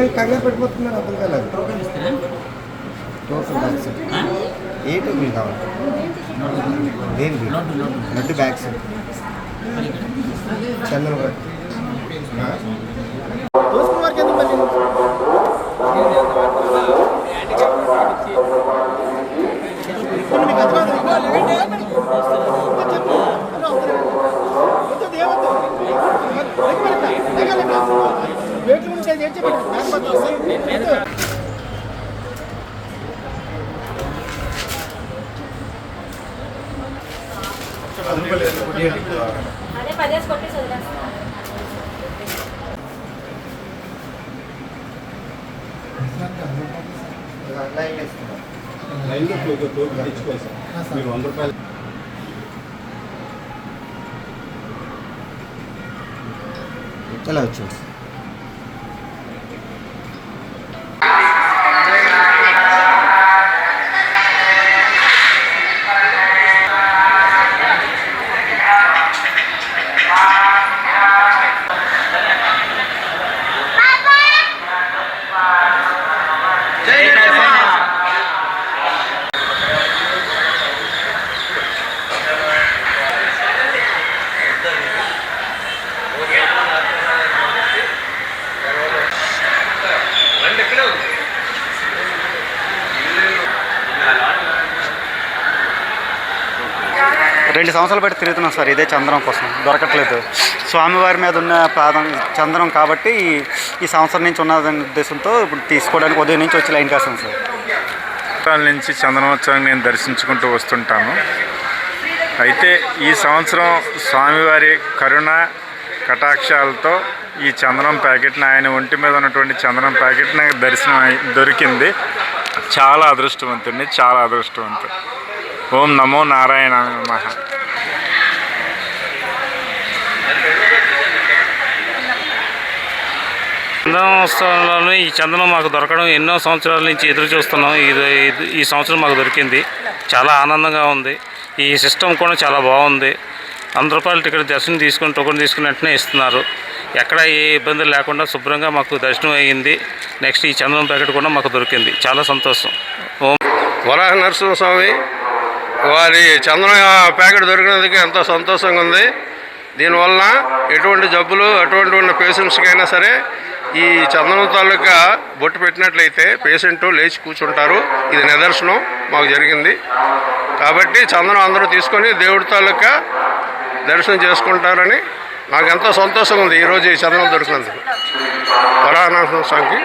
కానీ కంగారు పడిపోతున్నారు అర్థం కాలేదు టోకెన్ బ్యాగ్స్? ఏ టోకెన్ కావాలి? దేనికి? లడ్డు బ్యాగ్స్. మరి ఇక్కడ చందన అదే పదేసి కొట్టేసి వదిలేస్తాను లైన్లో టోకెన్ తెచ్చుకోవాలి సార్ మీరు వంద రూపాయలు రెండు సంవత్సరాలు బట్టి తిరుగుతున్నాం సార్ ఇదే చంద్రం కోసం. దొరకట్లేదు. స్వామివారి మీద ఉన్న పాదం చంద్రం కాబట్టి ఈ- ఈ సంవత్సరం నుంచి ఉన్నదనే ఉద్దేశంతో ఇప్పుడు తీసుకోవడానికి ఉదయం నుంచి వచ్చి లైన్ కాసాం సార్. సంవత్సరాల నుంచి చందనోత్సవం నేను దర్శించుకుంటూ వస్తుంటాను. అయితే ఈ సంవత్సరం స్వామివారి కరుణ కటాక్షాలతో ఈ చందనం ప్యాకెట్ని ఆయన ఒంటి మీద ఉన్నటువంటి చందనం ప్యాకెట్ నాకు దర్శనం దొరికింది. చాలా అదృష్టవంతుడిని చాలా అదృష్టవంతుడు. ఓం నమో నారాయణ నమ. చందనోత్సవంలోనూ ఈ చందనం మాకు దొరకడం ఎన్నో సంవత్సరాల నుంచి ఎదురు చూస్తున్నాం. ఇది ఇది- ఈ సంవత్సరం మాకు దొరికింది. చాలా ఆనందంగా ఉంది. ఈ సిస్టమ్ కూడా చాలా బాగుంది. వంద రూపాయలు టికెట్ దర్శనం తీసుకుని టోకెన్ తీసుకుని వెంటనే ఇస్తున్నారు. ఎక్కడ ఏ ఇబ్బందులు లేకుండా శుభ్రంగా మాకు దర్శనం అయ్యింది నెక్స్ట్ ఈ చందనం ప్యాకెట్ కూడా మాకు దొరికింది. చాలా సంతోషం. ఓం. వరాహ నరసింహస్వామి వారి చందన ప్యాకెట్ దొరికినందుకు ఎంతో సంతోషంగా ఉంది. దీనివల్ల ఎటువంటి జబ్బులు అటువంటి ఉన్న పేషెంట్స్కైనా సరే ఈ చందనం తాలూకా బొట్టు పెట్టినట్లయితే పేషెంట్ లేచి కూర్చుంటారు. ఇది నిదర్శనం మాకు జరిగింది. కాబట్టి చందనం అందరూ తీసుకొని దేవుడి తాలూకా దర్శనం చేసుకుంటారని నాకు ఎంతో సంతోషంగా ఉంది ఈరోజు ఈ చందనం దొరికినందుకు. వరాహ స్వామికి.